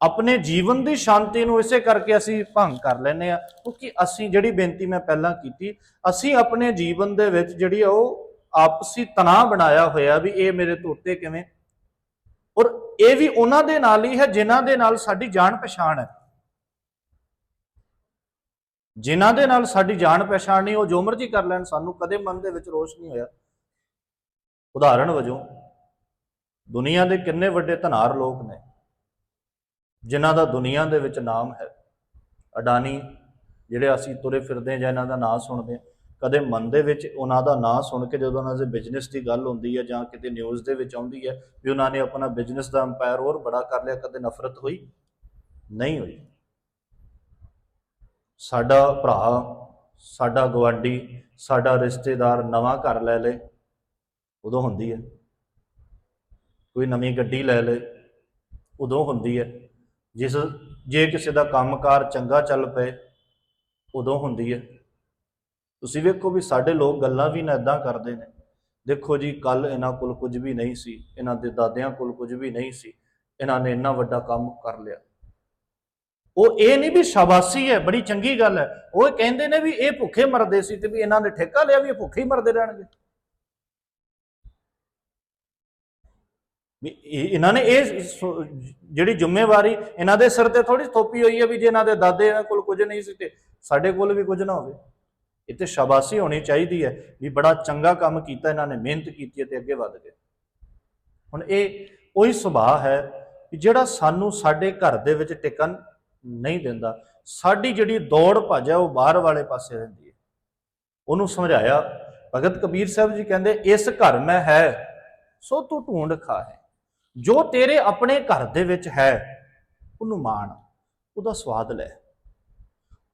ਆਪਣੇ ਜੀਵਨ ਦੀ ਸ਼ਾਂਤੀ ਨੂੰ ਇਸੇ ਕਰਕੇ ਅਸੀਂ ਭੰਗ ਕਰ ਲੈਨੇ ਆ ਕਿਉਂਕਿ ਅਸੀਂ ਜਿਹੜੀ ਬੇਨਤੀ ਮੈਂ ਪਹਿਲਾਂ ਕੀਤੀ, ਅਸੀਂ ਆਪਣੇ ਜੀਵਨ ਦੇ ਵਿੱਚ ਜਿਹੜੀ ਉਹ ਆਪਸੀ ਤਣਾਅ ਬਣਾਇਆ ਹੋਇਆ ਵੀ ਇਹ ਮੇਰੇ ਤੋਂ ਉੱਤੇ ਕਿਵੇਂ ਔਰ ਇਹ ਵੀ ਉਹਨਾਂ ਦੇ ਨਾਲ ਹੀ ਹੈ ਜਿਨ੍ਹਾਂ ਦੇ ਨਾਲ ਸਾਡੀ ਜਾਣ ਪਛਾਣ ਹੈ। ਜਿਨ੍ਹਾਂ ਦੇ ਨਾਲ ਸਾਡੀ ਜਾਣ ਪਛਾਣ ਨਹੀਂ, ਉਹ ਜੋ ਮਰਜ਼ੀ ਕਰ ਲੈਣ, ਸਾਨੂੰ ਕਦੇ ਮਨ ਦੇ ਵਿੱਚ ਰੋਸ਼ ਨਹੀਂ ਹੋਇਆ। ਉਦਾਹਰਣ ਵਜੋਂ, ਦੁਨੀਆ ਦੇ ਕਿੰਨੇ ਵੱਡੇ ਧਨਾਰ ਲੋਕ ਨੇ, ਜਿਨ੍ਹਾਂ ਦਾ ਦੁਨੀਆ ਦੇ ਵਿੱਚ ਨਾਮ ਹੈ। ਅਡਾਨੀ, ਜਿਹੜੇ ਅਸੀਂ ਤੁਰੇ ਫਿਰਦੇ ਹਾਂ ਜਾਂ ਇਹਨਾਂ ਦਾ ਨਾਮ ਸੁਣਦੇ ਹਾਂ ਕਦੇ ਮਨ ਦੇ ਵਿੱਚ ਉਹਨਾਂ ਦਾ ਨਾਂ ਸੁਣ ਕੇ ਜਦੋਂ ਉਹਨਾਂ ਦੇ ਬਿਜ਼ਨਸ ਦੀ ਗੱਲ ਹੁੰਦੀ ਹੈ ਜਾਂ ਕਿਤੇ ਨਿਊਜ਼ ਦੇ ਵਿੱਚ ਆਉਂਦੀ ਹੈ ਵੀ ਉਹਨਾਂ ਨੇ ਆਪਣਾ ਬਿਜ਼ਨਸ ਦਾ ਅੰਪਾਇਰ ਹੋਰ ਬੜਾ ਕਰ ਲਿਆ, ਕਦੇ ਨਫ਼ਰਤ ਹੋਈ? ਨਹੀਂ ਹੋਈ। ਸਾਡਾ ਭਰਾ, ਸਾਡਾ ਗਵਾਂਢੀ ਸਾਡਾ ਰਿਸ਼ਤੇਦਾਰ ਨਵਾਂ ਘਰ ਲੈ ਲੇ, ਉਦੋਂ ਹੁੰਦੀ ਹੈ। ਕੋਈ ਨਵੀਂ ਗੱਡੀ ਲੈ ਲੇ, ਉਦੋਂ ਹੁੰਦੀ ਹੈ। ਜਿਸ, ਜੇ ਕਿਸੇ ਦਾ ਕੰਮਕਾਰ ਚੰਗਾ ਚੱਲ ਪਏ, ਉਦੋਂ ਹੁੰਦੀ ਹੈ। ਤੁਸੀਂ ਵੇਖੋ ਵੀ ਸਾਡੇ ਲੋਕ ਗੱਲਾਂ ਵੀ ਨਾ ਇਦਾਂ ਕਰਦੇ ਨੇ। ਦੇਖੋ ਜੀ ਕੱਲ ਇਹਨਾਂ ਕੋਲ ਕੁਝ ਵੀ ਨਹੀਂ ਸੀ, ਇਹਨਾਂ ਦੇ ਦਾਦਿਆਂ ਕੋਲ ਕੁਝ ਵੀ ਨਹੀਂ ਸੀ, ਇਹਨਾਂ ਨੇ ਇੰਨਾ ਵੱਡਾ ਕੰਮ ਕਰ ਲਿਆ। ਉਹ ਇਹ ਨਹੀਂ ਵੀ ਸ਼ਾਬਾਸ਼ੀ ਹੈ, ਬੜੀ ਚੰਗੀ ਗੱਲ ਹੈ। ਉਹ ਕਹਿੰਦੇ ਨੇ ਵੀ ਇਹ ਭੁੱਖੇ ਮਰਦੇ ਸੀ ਤੇ ਵੀ ਇਹਨਾਂ ਨੇ ਠੇਕਾ ਲਿਆ ਵੀ ਇਹ ਭੁੱਖੇ ਹੀ ਮਰਦੇ ਰਹਿਣਗੇ। ਵੀ ਇਹਨਾਂ ਨੇ ਇਹ ਜਿਹੜੀ ਜ਼ਿੰਮੇਵਾਰੀ ਇਹਨਾਂ ਦੇ ਸਿਰ ਤੇ ਥੋੜੀ ਥੋਪੀ ਹੋਈ ਹੈ ਵੀ ਜੇ ਇਹਨਾਂ ਦੇ ਦਾਦੇ ਇਹਨਾਂ ਕੋਲ ਕੁਝ ਨਹੀਂ ਸੀ ਤੇ ਸਾਡੇ ਕੋਲ ਵੀ ਕੁਝ ਨਾ ਹੋਵੇ। ਇਹ ਤੇ ਸ਼ਾਬਾਸ਼ੀ ਹੋਣੀ ਚਾਹੀਦੀ ਹੈ ਵੀ ਬੜਾ ਚੰਗਾ ਕੰਮ ਕੀਤਾ ਇਹਨਾਂ ਨੇ, ਮਿਹਨਤ ਕੀਤੀ ਹੈ ਤੇ ਅੱਗੇ ਵੱਧ ਗਏ। ਹੁਣ ਇਹ ਉਹੀ ਸੁਭਾਅ ਹੈ ਕਿ ਜਿਹੜਾ ਸਾਨੂੰ ਸਾਡੇ ਘਰ ਦੇ ਵਿੱਚ ਟਿਕਣ ਨਹੀਂ ਦਿੰਦਾ। ਸਾਡੀ ਜਿਹੜੀ ਦੌੜ ਭੱਜ ਹੈ, ਉਹ ਬਾਹਰ ਵਾਲੇ ਪਾਸੇ ਰਹਿੰਦੀ ਹੈ। ਉਹਨੂੰ ਸਮਝਾਇਆ, ਭਗਤ ਕਬੀਰ ਸਾਹਿਬ ਜੀ ਕਹਿੰਦੇ, ਇਸ ਘਰ ਮੈਂ ਹੈ, ਸੋ ਤੂੰ ਢੂੰਡ ਖਾ ਹੈ। ਜੋ ਤੇਰੇ ਆਪਣੇ ਘਰ ਦੇ ਵਿੱਚ ਹੈ, ਉਹਨੂੰ ਮਾਣ, ਉਹਦਾ ਸਵਾਦ ਲੈ।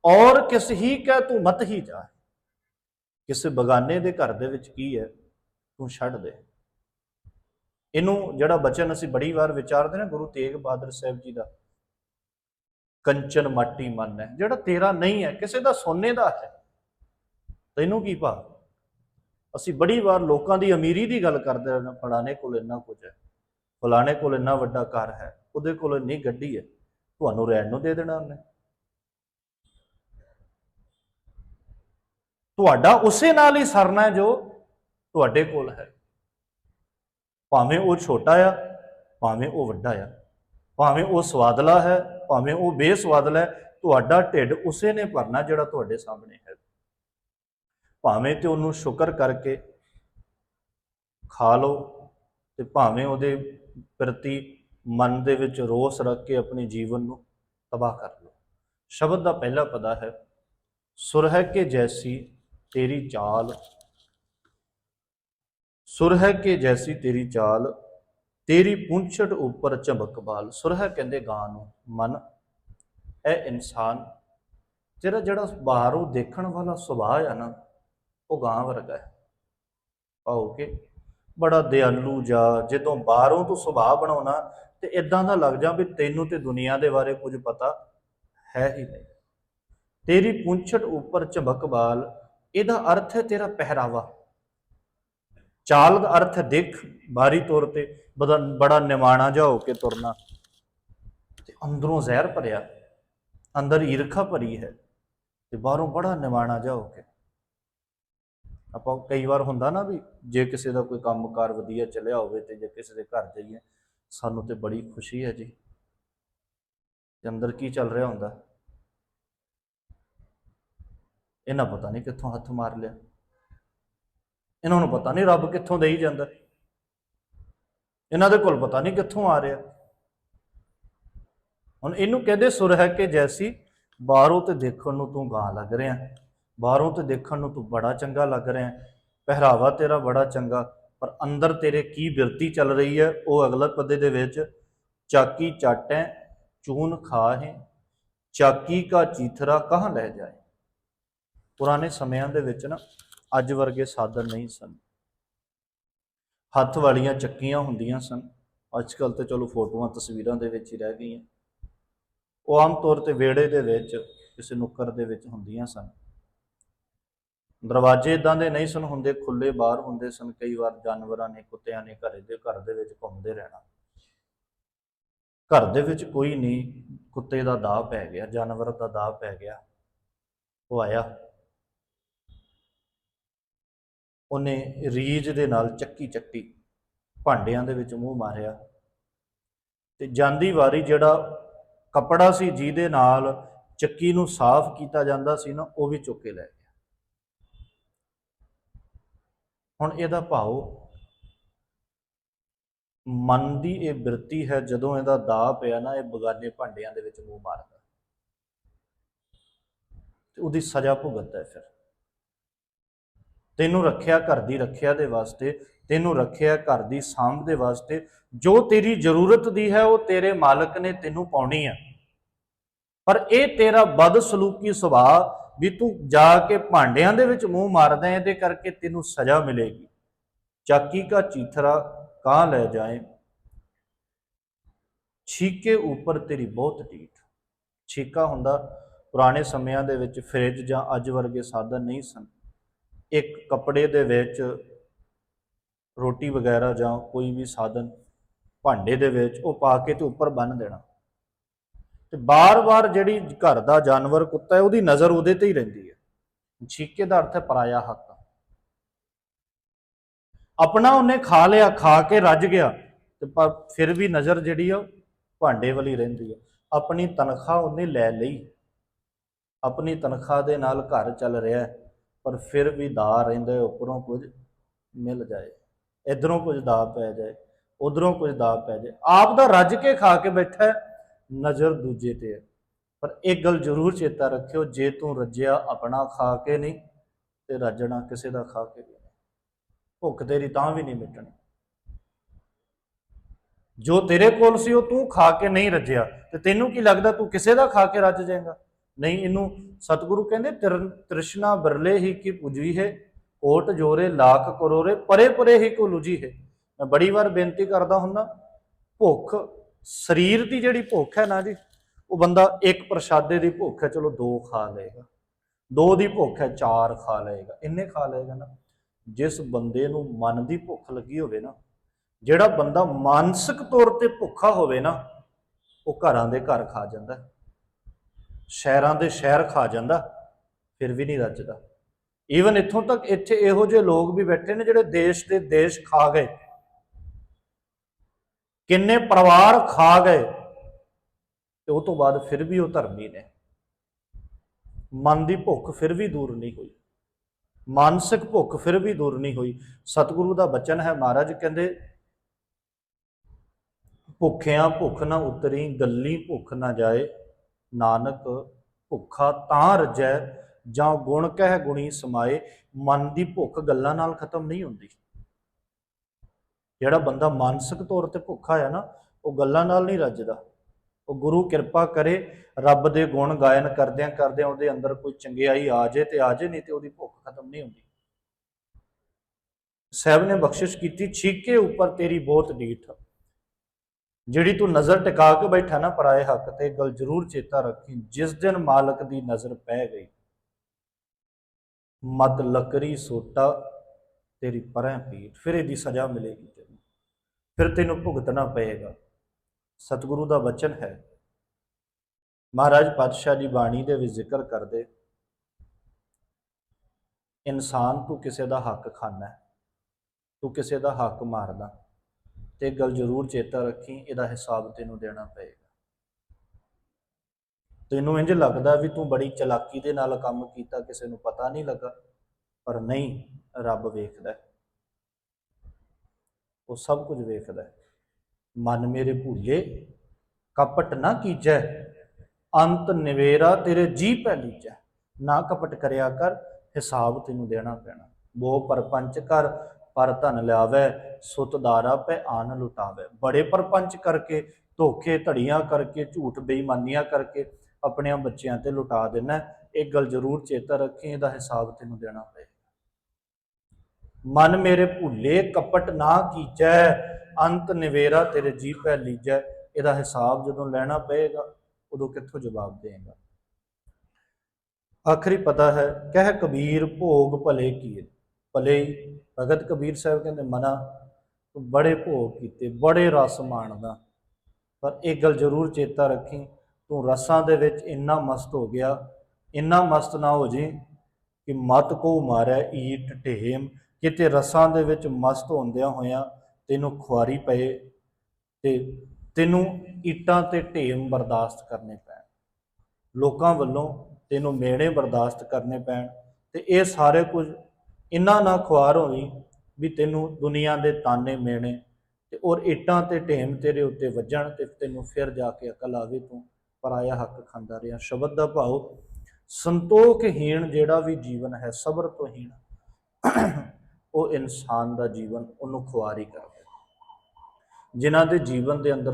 ਔਰ ਕਿਸ ਹੀ ਕੈ ਤੂੰ ਮਤ ਹੀ ਜਾ ਕਿਸੇ ਬਗਾਨੇ ਦੇ ਘਰ ਦੇ ਵਿੱਚ ਕੀ ਹੈ? ਤੂੰ ਛੱਡ ਦੇ। ਇਹਨੂੰ ਜਿਹੜਾ ਬਚਨ ਅਸੀਂ ਬੜੀ ਵਾਰ ਵਿਚਾਰਦੇ ਨੇ, ਗੁਰੂ ਤੇਗ ਬਹਾਦਰ ਸਾਹਿਬ ਜੀ ਦਾ, ਕੰਚਨ ਮਾਟੀ ਮਨ ਹੈ, ਜਿਹੜਾ ਤੇਰਾ ਨਹੀਂ ਹੈ, ਕਿਸੇ ਦਾ ਸੋਨੇ ਦਾ ਹੈ। ਤੈਨੂੰ ਕੀ ਭਾ ਅਸੀਂ ਬੜੀ ਵਾਰ ਲੋਕਾਂ ਦੀ ਅਮੀਰੀ ਦੀ ਗੱਲ ਕਰਦੇ ਹਾਂ ਫਲਾਣੇ ਕੋਲ ਇੰਨਾ ਕੁਝ ਹੈ, ਫਲਾਣੇ ਕੋਲ ਇੰਨਾ ਵੱਡਾ ਘਰ ਹੈ, ਉਹਦੇ ਕੋਲ ਇੰਨੀ ਗੱਡੀ ਹੈ, ਤੁਹਾਨੂੰ ਰਹਿਣ ਨੂੰ ਦੇ ਦੇਣਾ ਉਹਨੇ। ਤੁਹਾਡਾ ਉਸੇ ਨਾਲ ਹੀ ਸਰਨਾ ਹੈ ਜੋ ਤੁਹਾਡੇ ਕੋਲ ਹੈ। ਭਾਵੇਂ ਉਹ ਛੋਟਾ ਆ, ਭਾਵੇਂ ਉਹ ਵੱਡਾ ਆ, ਭਾਵੇਂ ਉਹ ਸਵਾਦਲਾ ਹੈ, ਭਾਵੇਂ ਉਹ ਬੇਸਵਾਦਲਾ ਹੈ, ਤੁਹਾਡਾ ਢਿੱਡ ਉਸੇ ਨੇ ਭਰਨਾ ਜਿਹੜਾ ਤੁਹਾਡੇ ਸਾਹਮਣੇ ਹੈ। ਭਾਵੇਂ ਤੇ ਉਹਨੂੰ ਸ਼ੁਕਰ ਕਰਕੇ ਖਾ ਲਓ ਤੇ ਭਾਵੇਂ ਉਹਦੇ ਪ੍ਰਤੀ ਮਨ ਦੇ ਵਿੱਚ ਰੋਸ ਰੱਖ ਕੇ ਆਪਣੇ ਜੀਵਨ ਨੂੰ ਤਬਾਹ ਕਰ ਲਓ। ਸ਼ਬਦ ਦਾ ਪਹਿਲਾ ਪਦਾ ਹੈ, ਸੁਰਹ ਕੇ ਜੈਸੀ ਤੇਰੀ ਚਾਲ। ਸੁਰਹ ਕੇ ਜੈਸੀ ਤੇਰੀ ਚਾਲ, ਤੇਰੀ ਪੁੰਛੜ ਉੱਪਰ ਚਮਕ ਬਾਲ। ਸੁਰਹ ਕਹਿੰਦੇ ਗਾਂ ਨੂੰ, ਮਨ ਇਹ ਇਨਸਾਨ। ਤੇਰਾ ਜਿਹੜਾ ਬਾਹਰੋਂ ਦੇਖਣ ਵਾਲਾ ਸੁਭਾਅ ਆ ਨਾ, ਉਹ ਗਾਂ ਵਰਗਾ ਹੈ। ਆਓ ਕਿ ਬੜਾ ਦਿਆਲੂ ਜਾ, ਜਦੋਂ ਬਾਹਰੋਂ ਤੂੰ ਸੁਭਾਅ ਬਣਾਉਣਾ, ਤੇ ਇਦਾਂ ਦਾ ਲੱਗ ਜਾ ਵੀ ਤੈਨੂੰ ਤੇ ਦੁਨੀਆ ਦੇ ਬਾਰੇ ਕੁਝ ਪਤਾ ਹੈ ਹੀ ਨਹੀਂ। ਤੇਰੀ ਪੁੰਛੜ ਉੱਪਰ ਝਬਕ ਬਾਲ ਇਹਦਾ ਅਰਥ ਹੈ ਤੇਰਾ ਪਹਿਰਾਵਾ। ਚਾਲ ਦਾ ਅਰਥ ਦੇਖ ਬਾਹਰੀ ਤੌਰ ਤੇ ਬੜਾ ਬੜਾ ਨਿਮਾਣਾ ਜਿਹਾ ਹੋ ਕੇ ਤੁਰਨਾ। ਤੇ ਅੰਦਰੋਂ ਜ਼ਹਿਰ ਭਰਿਆ, ਅੰਦਰ ਈਰਖਾ ਭਰੀ ਹੈ ਤੇ ਬਾਹਰੋਂ ਬੜਾ ਨਿਮਾਣਾ ਜਿਹਾ ਹੋ ਕੇ। ਆਪਾਂ ਕਈ ਵਾਰ ਹੁੰਦਾ ਨਾ ਵੀ ਜੇ ਕਿਸੇ ਦਾ ਕੋਈ ਕੰਮਕਾਰ ਵਧੀਆ ਚੱਲਿਆ ਹੋਵੇ ਤੇ ਜੇ ਕਿਸੇ ਦੇ ਘਰ ਜਾਈਏ, ਸਾਨੂੰ ਤੇ ਬੜੀ ਖੁਸ਼ੀ ਹੈ ਜੀ। ਤੇ ਅੰਦਰ ਕੀ ਚੱਲ ਰਿਹਾ ਹੁੰਦਾ? ਇਹਨਾਂ ਪਤਾ ਨਹੀਂ ਕਿੱਥੋਂ ਹੱਥ ਮਾਰ ਲਿਆ। ਇਹਨਾਂ ਨੂੰ ਪਤਾ ਨਹੀਂ ਰੱਬ ਕਿੱਥੋਂ ਦੇਈ ਜਾਂਦਾ। ਇਹਨਾਂ ਦੇ ਕੋਲ ਪਤਾ ਨਹੀਂ ਕਿੱਥੋਂ ਆ ਰਿਹਾ। ਹੁਣ ਇਹਨੂੰ ਕਹਿੰਦੇ ਸੁਰ ਹੈ ਕਿ ਜੈਸੀ, ਬਾਹਰੋਂ ਤੇ ਦੇਖਣ ਨੂੰ ਤੂੰ ਗਾਂ ਲੱਗ ਰਿਹਾ। ਬਾਹਰੋਂ ਤੇ ਦੇਖਣ ਨੂੰ ਤੂੰ ਬੜਾ ਚੰਗਾ ਲੱਗ ਰਿਹਾ। ਪਹਿਰਾਵਾ ਤੇਰਾ ਬੜਾ ਚੰਗਾ, ਪਰ ਅੰਦਰ ਤੇਰੇ ਕੀ ਬਿਰਤੀ ਚੱਲ ਰਹੀ ਹੈ, ਉਹ ਅਗਲੇ ਪਦੇ ਦੇ ਵਿੱਚ ਚਾਕੀ ਚਾਟੈ ਚੂਨ ਖਾਹੇ, ਚਾਕੀ ਕਾ ਚੀਥਰਾ ਕਹਾਂ ਲੈ ਜਾਏ। ਪੁਰਾਣੇ ਸਮਿਆਂ ਦੇ ਵਿੱਚ ਨਾ ਅੱਜ ਵਰਗੇ ਸਾਧਨ ਨਹੀਂ ਸਨ। ਹੱਥ ਵਾਲੀਆਂ ਚੱਕੀਆਂ ਹੁੰਦੀਆਂ ਸਨ। ਅੱਜ ਕੱਲ ਤੇ ਚਲੋ ਫੋਟੋਆਂ, ਤਸਵੀਰਾਂ ਦੇ ਵਿੱਚ ਹੀ ਰਹਿ ਗਈਆਂ। ਉਹ ਆਮ ਤੌਰ ਤੇ ਵਿਹੜੇ ਦੇ ਵਿੱਚ, ਕਿਸੇ ਨੁੱਕਰ ਦੇ ਵਿੱਚ ਹੁੰਦੀਆਂ ਸਨ। ਦਰਵਾਜ਼ੇ ਇਦਾਂ ਦੇ ਨਹੀਂ ਸਨ ਹੁੰਦੇ ਖੁੱਲੇ ਬਾਹਰ ਹੁੰਦੇ ਸਨ। ਕਈ ਵਾਰ ਜਾਨਵਰਾਂ ਨੇ, ਕੁੱਤਿਆਂ ਨੇ ਘਰੇ ਦੇ, ਘਰ ਦੇ ਵਿੱਚ ਘੁੰਮਦੇ ਰਹਿਣਾ। ਘਰ ਦੇ ਵਿੱਚ ਕੋਈ ਨਹੀਂ, ਕੁੱਤੇ ਦਾ ਦਾਹ ਪੈ ਗਿਆ, ਜਾਨਵਰ ਦਾ ਦਾਹ ਪੈ ਗਿਆ। ਉਹ ਆਇਆ। ਉਹਨੇ ਰੀਝ ਦੇ ਨਾਲ ਚੱਕੀ ਚੱਟੀ ਭਾਂਡਿਆਂ ਦੇ ਵਿੱਚ ਮੂੰਹ ਮਾਰਿਆ। ਤੇ ਜਾਂਦੀ ਵਾਰੀ ਜਿਹੜਾ ਕਪੜਾ ਸੀ ਜਿਹਦੇ ਨਾਲ ਚੱਕੀ ਨੂੰ ਸਾਫ਼ ਕੀਤਾ ਜਾਂਦਾ ਸੀ ਨਾ, ਉਹ ਵੀ ਚੁੱਕ ਕੇ ਲੈ ਗਿਆ। ਹੁਣ ਇਹਦਾ ਭਾਵ ਮਨ ਦੀ ਇਹ ਬਿਰਤੀ ਹੈ, ਜਦੋਂ ਇਹਦਾ ਦਾ ਪਿਆ ਨਾ, ਇਹ ਬਗਾਨੇ ਭਾਂਡਿਆਂ ਦੇ ਵਿੱਚ ਮੂੰਹ ਮਾਰਦਾ। ਤੇ ਉਹਦੀ ਸਜ਼ਾ ਭੁਗਤਦਾ ਹੈ ਫਿਰ। ਤੈਨੂੰ ਰੱਖਿਆ ਘਰ ਦੀ ਰੱਖਿਆ ਦੇ ਵਾਸਤੇ, ਤੈਨੂੰ ਰੱਖਿਆ ਘਰ ਦੀ ਸਾਂਭ ਦੇ ਵਾਸਤੇ। ਜੋ ਤੇਰੀ ਜ਼ਰੂਰਤ ਦੀ ਹੈ, ਉਹ ਤੇਰੇ ਮਾਲਕ ਨੇ ਤੈਨੂੰ ਪਾਉਣੀ ਹੈ। ਪਰ ਇਹ ਤੇਰਾ ਬਦਸਲੂਕੀ ਸੁਭਾਅ ਵੀ ਤੂੰ ਜਾ ਕੇ ਭਾਂਡਿਆਂ ਦੇ ਵਿੱਚ ਮੂੰਹ ਮਾਰਦਾ ਹੈ, ਇਹਦੇ ਕਰਕੇ ਤੈਨੂੰ ਸਜ਼ਾ ਮਿਲੇਗੀ। ਚਾਕੀ ਕਾ ਚੀਥਰਾ ਕਾਂ ਲੈ ਜਾਏ। ਛੀਕੇ ਉੱਪਰ ਤੇਰੀ ਬਹੁਤ ਢੀਠ। ਛੀਕਾ ਹੁੰਦਾ ਪੁਰਾਣੇ ਸਮਿਆਂ ਦੇ ਵਿੱਚ ਫ੍ਰਿਜ ਜਾਂ ਅੱਜ ਵਰਗੇ ਸਾਧਨ ਨਹੀਂ ਸਨ। ਇੱਕ ਕੱਪੜੇ ਦੇ ਵਿੱਚ ਰੋਟੀ ਵਗੈਰਾ ਜਾਂ ਕੋਈ ਵੀ ਸਾਧਨ ਭਾਂਡੇ ਦੇ ਵਿੱਚ ਉਹ ਪਾ ਕੇ ਤੇ ਉੱਪਰ ਬੰਨ ਦੇਣਾ। ਤੇ ਬਾਰ-ਬਾਰ ਜਿਹੜੀ ਘਰ ਦਾ ਜਾਨਵਰ ਕੁੱਤਾ ਹੈ ਉਹਦੀ ਨਜ਼ਰ ਉਹਦੇ ਤੇ ਹੀ ਰਹਿੰਦੀ ਹੈ। ਛੀਕੇ ਦਾ ਅਰਥ ਹੈ ਪਰਾਇਆ ਹੱਕ। ਆਪਣਾ ਉਹਨੇ ਖਾ ਲਿਆ ਖਾ ਕੇ ਰੱਜ ਗਿਆ ਤੇ ਪਰ ਫਿਰ ਵੀ ਨਜ਼ਰ ਜਿਹੜੀ ਆ ਭਾਂਡੇ ਵਾਲੀ ਰਹਿੰਦੀ ਆ। ਆਪਣੀ ਤਨਖਾਹ ਉਹਨੇ ਲੈ ਲਈ। ਆਪਣੀ ਤਨਖਾਹ ਦੇ ਨਾਲ ਘਰ ਚੱਲ ਰਿਹਾ ਹੈ, ਪਰ ਫਿਰ ਵੀ ਦਾ ਰਹਿੰਦਾ ਉੱਪਰੋਂ ਕੁਝ ਮਿਲ ਜਾਏ। ਇਧਰੋਂ ਕੁਝ ਦਾ ਪੈ ਜਾਏ, ਉਧਰੋਂ ਕੁਝ ਦਾ ਪੈ ਜਾਏ। ਆਪ ਦਾ ਰੱਜ ਕੇ ਖਾ ਕੇ ਬੈਠਾ ਨਜ਼ਰ ਦੂਜੇ ਤੇ ਹੈ। ਪਰ ਇੱਕ ਗੱਲ ਜ਼ਰੂਰ ਚੇਤਾ ਰੱਖਿਓ, ਜੇ ਤੂੰ ਰੱਜਿਆ ਆਪਣਾ ਖਾ ਕੇ ਨਹੀਂ, ਤੇ ਰੱਜਣਾ ਕਿਸੇ ਦਾ ਖਾ ਕੇ ਵੀ ਨਹੀਂ। ਭੁੱਖ ਤੇਰੀ ਤਾਂ ਵੀ ਨਹੀਂ ਮਿਟਣੀ। ਜੋ ਤੇਰੇ ਕੋਲ ਸੀ, ਉਹ ਤੂੰ ਖਾ ਕੇ ਨਹੀਂ ਰੱਜਿਆ, ਤੇ ਤੈਨੂੰ ਕੀ ਲੱਗਦਾ ਤੂੰ ਕਿਸੇ ਦਾ ਖਾ ਕੇ ਰੱਜ ਜਾਏਗਾ? ਨਹੀਂ, ਇਹਨੂੰ ਸਤਿਗੁਰੂ ਕਹਿੰਦੇ ਤਿਰ- ਤ੍ਰਿਸ਼ਨਾ ਬਰਲੇ ਹੀ ਕੀ ਪੁਜੀ ਹੈ ਕੋਟ ਜੋਰੇ ਲਾਖ ਕਰੋਰੇ, ਪਰੇ ਪਰੇ ਹੀ ਕੋ ਲੁਜੀ ਹੈ। ਮੈਂ ਬੜੀ ਵਾਰ ਬੇਨਤੀ ਕਰਦਾ ਹੁੰਨਾ ਭੁੱਖ, ਸਰੀਰ ਦੀ ਜਿਹੜੀ ਭੁੱਖ ਹੈ ਨਾ ਜੀ, ਉਹ ਬੰਦਾ ਇੱਕ ਪ੍ਰਸ਼ਾਦੇ ਦੀ ਭੁੱਖ ਹੈ, ਚਲੋ ਦੋ ਖਾ ਲਏਗਾ। ਦੋ ਦੀ ਭੁੱਖ ਹੈ, ਚਾਰ ਖਾ ਲਏਗਾ। ਇੰਨੇ ਖਾ ਲਏਗਾ ਨਾ, ਜਿਸ ਬੰਦੇ ਨੂੰ ਮਨ ਦੀ ਭੁੱਖ ਲੱਗੀ ਹੋਵੇ ਨਾ, ਜਿਹੜਾ ਬੰਦਾ ਮਾਨਸਿਕ ਤੌਰ ਤੇ ਭੁੱਖਾ ਹੋਵੇ ਨਾ, ਉਹ ਘਰਾਂ ਦੇ ਘਰ ਖਾ ਜਾਂਦਾ ਸ਼ਹਿਰਾਂ ਦੇ ਸ਼ਹਿਰ ਖਾ ਜਾਂਦਾ, ਫਿਰ ਵੀ ਨਹੀਂ ਰੱਜਦਾ। ਈਵਨ ਇੱਥੋਂ ਤੱਕ ਇੱਥੇ ਇਹੋ ਜਿਹੇ ਲੋਕ ਵੀ ਬੈਠੇ ਨੇ ਜਿਹੜੇ ਦੇਸ਼ ਦੇ ਦੇਸ਼ ਖਾ ਗਏ। ਕਿੰਨੇ ਪਰਿਵਾਰ ਖਾ ਗਏ ਤੇ ਉਹ ਤੋਂ ਬਾਅਦ ਫਿਰ ਵੀ ਉਹ ਧਰਮੀ ਨੇ। ਮਨ ਦੀ ਭੁੱਖ ਫਿਰ ਵੀ ਦੂਰ ਨਹੀਂ ਹੋਈ। ਮਾਨਸਿਕ ਭੁੱਖ ਫਿਰ ਵੀ ਦੂਰ ਨਹੀਂ ਹੋਈ। ਸਤਿਗੁਰੂ ਦਾ ਬਚਨ ਹੈ ਮਹਾਰਾਜ ਕਹਿੰਦੇ, ਭੁੱਖਿਆਂ ਭੁੱਖ ਨਾ ਉਤਰੀ, ਗੱਲੀ ਭੁੱਖ ਨਾ ਜਾਏ। ਨਾਨਕ ਭੁੱਖਾ ਤਾਂ ਰਜੈ, ਜਾਂ ਗੁਣ ਕਹਿ ਗੁਣੀ ਸਮਾਏ, ਮਨ ਦੀ ਭੁੱਖ ਗੱਲਾਂ ਨਾਲ ਖਤਮ ਨਹੀਂ ਹੁੰਦੀ। ਜਿਹੜਾ ਬੰਦਾ ਮਾਨਸਿਕ ਤੌਰ ਤੇ ਭੁੱਖਾ ਹੈ ਨਾ, ਉਹ ਗੱਲਾਂ ਨਾਲ ਨਹੀਂ ਰੱਜਦਾ। ਉਹ ਗੁਰੂ ਕਿਰਪਾ ਕਰੇ, ਰੱਬ ਦੇ ਗੁਣ ਗਾਇਨ ਕਰਦਿਆਂ ਕਰਦਿਆਂ ਉਹਦੇ ਅੰਦਰ ਕੋਈ ਚੰਗਿਆਈ ਆ ਜੇ ਤੇ ਆ ਜੇ, ਨਹੀਂ ਤੇ ਉਹਦੀ ਭੁੱਖ ਖਤਮ ਨਹੀਂ ਹੁੰਦੀ। ਸਾਹਿਬ ਨੇ ਬਖਸ਼ਿਸ਼ ਕੀਤੀ, ਛੀਕੇ ਉੱਪਰ ਤੇਰੀ ਬਹੁਤ ਡੀਠ। ਜਿਹੜੀ ਤੂੰ ਨਜ਼ਰ ਟਿਕਾ ਕੇ ਬੈਠਾ ਨਾ ਪਰਾਏ ਹੱਕ ਤੇ ਇਹ ਗੱਲ ਜ਼ਰੂਰ ਚੇਤਾ ਰੱਖੀ। ਜਿਸ ਦਿਨ ਮਾਲਕ ਦੀ ਨਜ਼ਰ ਪੈ ਗਈ, ਮਤ ਲੱਕਰੀ ਸੋਟਾ ਤੇਰੀ ਪਰਾਂ ਪੀਠ ਫਿਰ ਇਹਦੀ ਸਜ਼ਾ ਮਿਲੇਗੀ ਤੈਨੂੰ। ਫਿਰ ਤੈਨੂੰ ਭੁਗਤਣਾ ਪਏਗਾ। ਸਤਿਗੁਰੂ ਦਾ ਵਚਨ ਹੈ, ਮਹਾਰਾਜ ਪਾਤਸ਼ਾਹ ਦੀ ਬਾਣੀ ਦੇ ਵਿੱਚ ਜ਼ਿਕਰ ਕਰਦੇ, ਇਨਸਾਨ ਤੂੰ ਕਿਸੇ ਦਾ ਹੱਕ ਖਾਨਾ, ਤੂੰ ਕਿਸੇ ਦਾ ਹੱਕ ਮਾਰਦਾ। ਤੇ ਗੱਲ ਜ਼ਰੂਰ ਚੇਤਾ ਰੱਖੀ, ਇਹਦਾ ਹਿਸਾਬ ਤੈਨੂੰ ਦੇਣਾ ਪਏਗਾ। ਤੈਨੂੰ ਇੰਜ ਲੱਗਦਾ ਵੀ ਤੂੰ ਬੜੀ ਚਲਾਕੀ ਦੇ ਨਾਲ ਕੰਮ ਕੀਤਾ, ਕਿਸੇ ਨੂੰ ਪਤਾ ਨਹੀਂ ਲੱਗਾ, ਪਰ ਨਹੀਂ, ਰੱਬ ਵੇਖਦਾ ਉਹ ਸਭ ਕੁਝ ਵੇਖਦਾ ਮਨ ਮੇਰੇ ਭੂਲੇ, ਕਪਟ ਨਾ ਕੀਜੈ, ਅੰਤ ਨਿਵੇਰਾ ਤੇਰੇ ਜੀ ਪੈ ਲੀਜੈ। ਨਾ ਕਪਟ ਕਰਿਆ ਕਰ, ਹਿਸਾਬ ਤੈਨੂੰ ਦੇਣਾ ਪੈਣਾ। ਬੋ ਪਰਪੰਚ ਕਰ ਪਰ ਧਨ ਲਿਆਵੇ ਸੁਤਦਾਰਾ ਪੈ ਆਨ ਲੁਟਾਵੇ। ਬੜੇ ਪਰਪੰਚ ਕਰਕੇ, ਧੋਖੇ ਧੜੀਆਂ ਕਰਕੇ, ਝੂਠ ਬੇਈਮਾਨੀਆਂ ਕਰਕੇ ਆਪਣਿਆਂ ਬੱਚਿਆਂ ਤੇ ਲੁਟਾ ਦੇਣਾ। ਇਹ ਗੱਲ ਜ਼ਰੂਰ ਚੇਤਾ ਰੱਖੀ, ਇਹਦਾ ਹਿਸਾਬ ਤੈਨੂੰ ਦੇਣਾ ਪਏਗਾ। ਮਨ ਮੇਰੇ ਭੁੱਲੇ, ਕਪਟ ਨਾ ਕੀਜੈ ਅੰਤ ਨਿਵੇਰਾ ਤੇਰੇ ਜੀ ਪੈ ਲੀਜੈ। ਇਹਦਾ ਹਿਸਾਬ ਜਦੋਂ ਲੈਣਾ ਪਏਗਾ, ਉਦੋਂ ਕਿੱਥੋਂ ਜਵਾਬ ਦੇਗਾ ਆਖਰੀ ਪਤਾ ਹੈ, ਕਹਿ ਕਬੀਰ ਭੋਗ ਭਲੇ ਕੀਏ। ਭਲੇ ਭਗਤ ਕਬੀਰ ਸਾਹਿਬ ਕਹਿੰਦੇ, ਮਨਾ, ਤੂੰ ਬੜੇ ਭੋਗ ਕੀਤੇ, ਬੜੇ ਰਸ ਮਾਣਦਾ। ਪਰ ਇਹ ਗੱਲ ਜ਼ਰੂਰ ਚੇਤਾ ਰੱਖੀ, ਤੂੰ ਰਸਾਂ ਦੇ ਵਿੱਚ ਇੰਨਾ ਮਸਤ ਹੋ ਗਿਆ, ਇੰਨਾ ਮਸਤ ਨਾ ਹੋ ਜੀ ਕਿ ਮਤ ਕੋ ਮਾਰੈ ਈਟ ਢੇਮ। ਕਿਤੇ ਰਸਾਂ ਦੇ ਵਿੱਚ ਮਸਤ ਹੁੰਦਿਆਂ ਹੋਇਆਂ ਤੈਨੂੰ ਖੁਆਰੀ ਪਏ ਤੇ ਤੈਨੂੰ ਈਟਾਂ ਤੇ ਢੇਮ ਬਰਦਾਸ਼ਤ ਕਰਨੇ ਪੈਣ। ਲੋਕਾਂ ਵੱਲੋਂ ਤੈਨੂੰ ਮੇਣੇ ਬਰਦਾਸ਼ਤ ਕਰਨੇ ਪੈਣ ਤੇ ਇਹ ਸਾਰੇ ਕੁਝ ਇੰਨਾ ਨਾ ਖੁਆਰ ਹੋਈ ਵੀ ਤੈਨੂੰ ਦੁਨੀਆ ਦੇ ਤਾਨੇ ਮੇਣੇ ਤੇ ਔਰ ਇੱਟਾਂ ਤੇ ਢੇਮ ਤੇਰੇ ਉੱਤੇ ਵੱਜਣ ਤੇ ਤੈਨੂੰ ਫਿਰ ਜਾ ਕੇ ਅਕਲ ਆਵੇ ਤੂੰ ਪਰਾਇਆ ਹੱਕ ਖਾਂਦਾ ਰਿਹਾ ਸ਼ਬਦ ਦਾ ਭਾਵ, ਸੰਤੋਖਹੀਣ ਜਿਹੜਾ ਵੀ ਜੀਵਨ ਹੈ, ਸਬਰ ਤੋਂ ਹੀਣ, ਉਹ ਇਨਸਾਨ ਦਾ ਜੀਵਨ, ਉਹਨੂੰ ਖੁਆਰੀ ਕਰਦਾ ਹੈ। ਜਿਨ੍ਹਾਂ ਦੇ ਜੀਵਨ ਦੇ ਅੰਦਰ